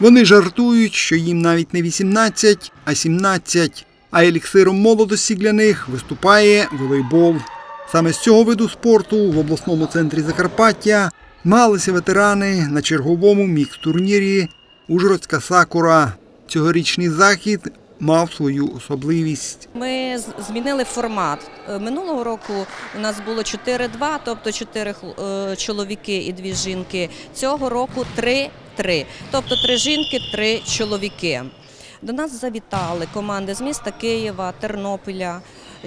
Вони жартують, що їм навіть не 18, а 17. А еліксиром молодості для них виступає волейбол. Саме з цього виду спорту в обласному центрі Закарпаття змагалися ветерани на черговому мікс-турнірі Ужгородська Сакура. Цьогорічний захід мав свою особливість. Ми змінили формат. Е, Минулого року у нас було 4-2, тобто 4 хл- е, чоловіки і 2 жінки. Цього року 3-3, тобто 3 жінки, 3 чоловіки. До нас завітали команди з міста Києва, Тернополя,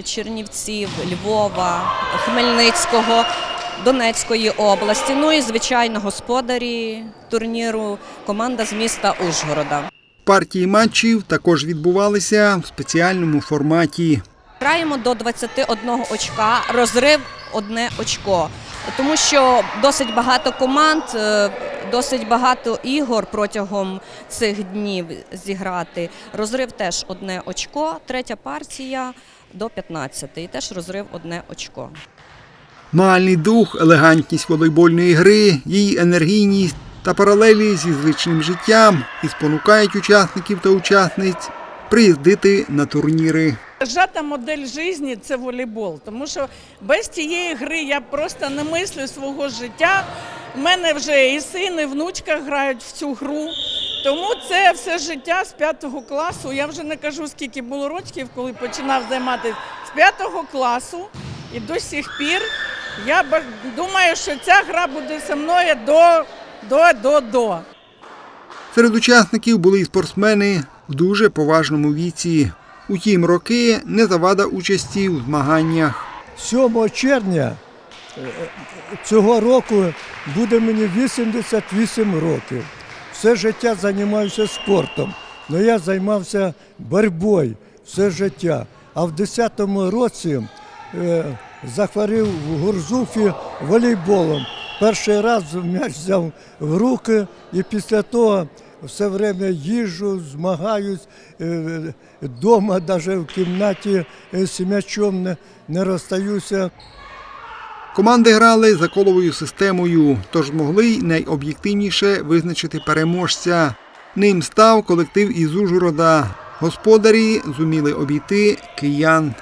Чернівців, Львова, Хмельницького, Донецької області. Ну і звичайно, господарі турніру команда з міста Ужгорода. Партії матчів також відбувалися в спеціальному форматі. Граємо до 21 очка, розрив одне очко. Тому що досить багато команд, е, досить багато ігор протягом цих днів зіграти. Розрив теж одне очко, третя партія до 15 і теж розрив одне очко. Мальний дух, елегантність волейбольної гри, її енергійність та паралелі зі звичним життям і спонукають учасників та учасниць приїздити на турніри. Сжата модель життя це волейбол, тому що без цієї гри я просто не мислю свого життя. У мене вже і син, і внучка грають в цю гру. Тому це все життя з п'ятого класу. Я вже не кажу, скільки було років, коли починав займатися з п'ятого класу і до сих пір. Я думаю, що ця гра буде зі мною до, до, до, до. Серед учасників були і спортсмени в дуже поважному віці. Утім, роки не завада участі у змаганнях. 7 червня цього року буде мені 88 років. Все життя займаюся спортом. але я займався боротьбою все життя. А в 10-му році е, захворів в Гурзуфі волейболом. Перший раз м'яч взяв в руки і після того все время їжджу, змагаюсь е, вдома, навіть в кімнаті е, з м'ячом не розстаюся. Команди грали за коловою системою, тож могли найоб'єктивніше визначити переможця. Ним став колектив із Ужгорода. Господарі зуміли обійти киян.